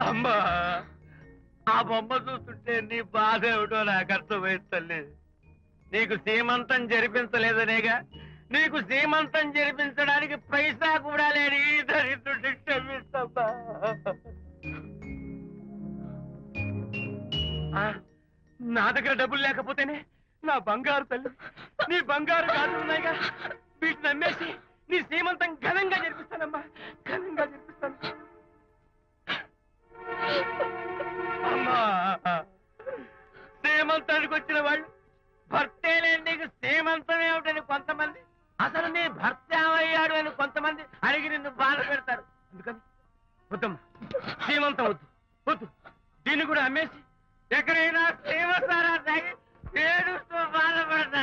అమ్మా ఆ బొమ్మ చూస్తుంటే నీ బాధ ఏమిటో నాకు అర్థమైంది తల్లి. నీకు సీమంతం జరిపించలేదనేగా నీకు సీమంతం జరిపించడానికి పైసా కూడా లేని దరిద్రుడి దరిద్రుడిని క్షమిస్తమ్మా నా దగ్గర డబ్బులు లేకపోతేనే నా బంగారు తల్లి నీ బంగారు గాజులు ఉన్నాయిగా వీటిని అమ్మేసి నీ సీమంతం ఘనంగా జరిపిస్తానమ్మా ఘనంగా జరిపిస్తాను. అమ్మా. సీమంతానికి వచ్చిన వాళ్ళు భర్తే లేని నీకు సీమంతం ఏమిటని కొంతమంది అసలు నీ భర్త ఏమయ్యాడు అని కొంతమంది అడిగి నిన్ను బాధ పెడతారు. అందుకని వద్దమ్మా శ్రీమంతం వద్దు వద్దు. దీన్ని కూడా అమ్మేసి ఎక్కడైనా శ్రీమంతారా తాగి ఏడుస్తూ బాధపడతా.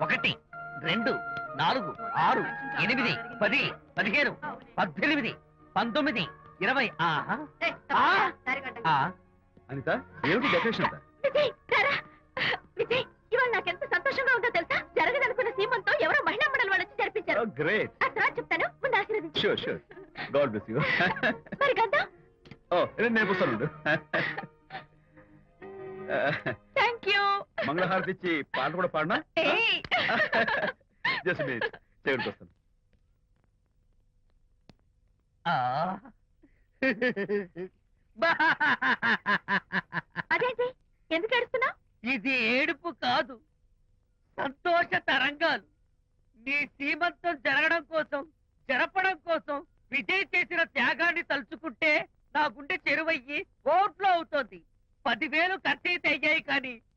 ఒకటి రెండు నాలుగు ఆరు ఎనిమిది పది పదిహేను పద్దెనిమిది పంతొమ్మిది ఇరవై ఆహా ఆ, ఆ, అనిత ఏమిటి డెకరేషన్ విజయ్ ఇవాళ నాకెంత సంతోషంగా ఉందో తెలుసా? జరగదనుకున్న సీమంతో ఎవరో మహిళా మండలి వాళ్ళు వచ్చి జరిపించారు. గ్రేట్ ఆ తర్వాత చెప్తాను. ముందు ఆశీర్వదించు. Sure sure God bless you మరి గంధం? ఓ నేను థ్యాంక్ యూ మంగళహారతి ఇచ్చి పాట కూడా పాడినా? జస్ట్ చేయడానికి వస్తాను. అదేంటి? ఎందుకు ఏడుస్తున్నావు? ఇది ఏడుపు కాదు సంతోష తరంగాలు. నీ సీమంతం జరగడం కోసం జరపడం కోసం విజయ్ చేసిన త్యాగాన్ని తలుచుకుంటే నా గుండె చెరువయ్యి ఓట్లో అవుతోంది పదివేలు ఖర్చయితే అయ్యాయి కానీ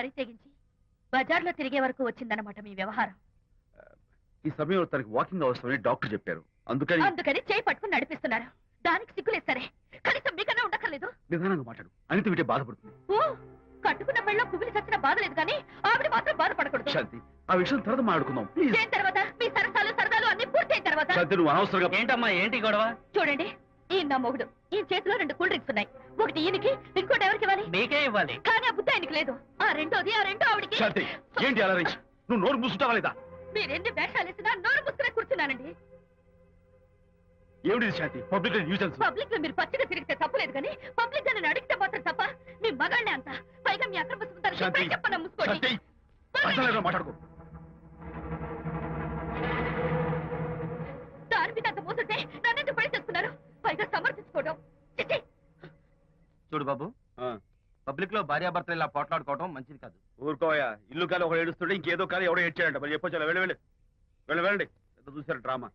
తెగించి బజార్లో తిరిగే వరకు వచ్చిందన్నమాట మీ వ్యవహారం. ఈ సమయంలో తనకి వాకింగ్ అవసరమని డాక్టర్ చెప్పారు. అందుకని అందుకని చేయి పట్టుకుని నడిపిస్తున్నారు. దానికి సిగ్గులేదు సరే. కనీసం మీకన్నా ఉండక్కర్లేదు. నిదానంగా మాట్లాడు. అనిత వింటే బాధపడుతుంది. ఓ కట్టుకున్న పెళ్ళలో కుమిలి చచ్చిన బాధ లేదు కానీ ఆవిడ మాత్రం బాధపడకూడదు. శాంతి ఆ విషయం తర్వాత మాట్లాడుకుందాం. ప్లీజ్ చేయిన తర్వాత మీ సరసాలు సరదాలు అన్ని పూర్తయిన తర్వాత శాంతి నువ్వు అనవసరంగా ఏంటమ్మా ఏంటి గొడవ? చూడండి ఈయన నా మొగుడు. ఈ చేతిలో రెండు కూల్ డ్రింక్స్ ఉన్నాయి. ఒకటి ఈయనకి ఇంకోటి ఎవరికి ఇవ్వాలి? మీకే ఇవ్వాలి. కానీ ఆ బుద్ధి ఆయనకి లేదు. ఆ రెండోది ఆ రెండో ఆవిడకి. శాంతి ఏంటి అలా నువ్వు నోరు మూసుకుంటావా లేదా? మీరెన్ని వేషాలు వేసినా నోరు పుస్తకం కూర్చున్నానండి. ఏమిటి శాంతి? పబ్లిక్ న్యూజెన్స్ పబ్లిక్లో మీరు పచ్చిగా తిరిగితే తప్పలేదు కానీ పబ్లిక్గా నేను అడిగితే మాత్రం తప్ప మీ మగాళ్ళే అంత. పైగా మీ అక్రమ శాంతి చెప్పనా ముసుకోండి? శాంతి అర్థం మాట్లాడుకో. దాని మీద అంత మోసుంటే నన్నెందుకు పడి చేస్తున్నారు పైగా సమర్థించుకోవడం. చూడు బాబు. పబ్లిక్లో భార్యాభర్తలు ఇలా పోట్లాడుకోవడం మంచిది కాదు. ఊరుకోయా ఇల్లు కాదు ఒకడు ఏడుస్తుంటే ఇంకేదో కాదు ఎవడో ఏడ్చాడంట. మరి చెప్పొచ్చు వెళ్ళి వెళ్ళి. వెళ్ళి వెళ్ళండి. ఎంత చూసారు డ్రామా.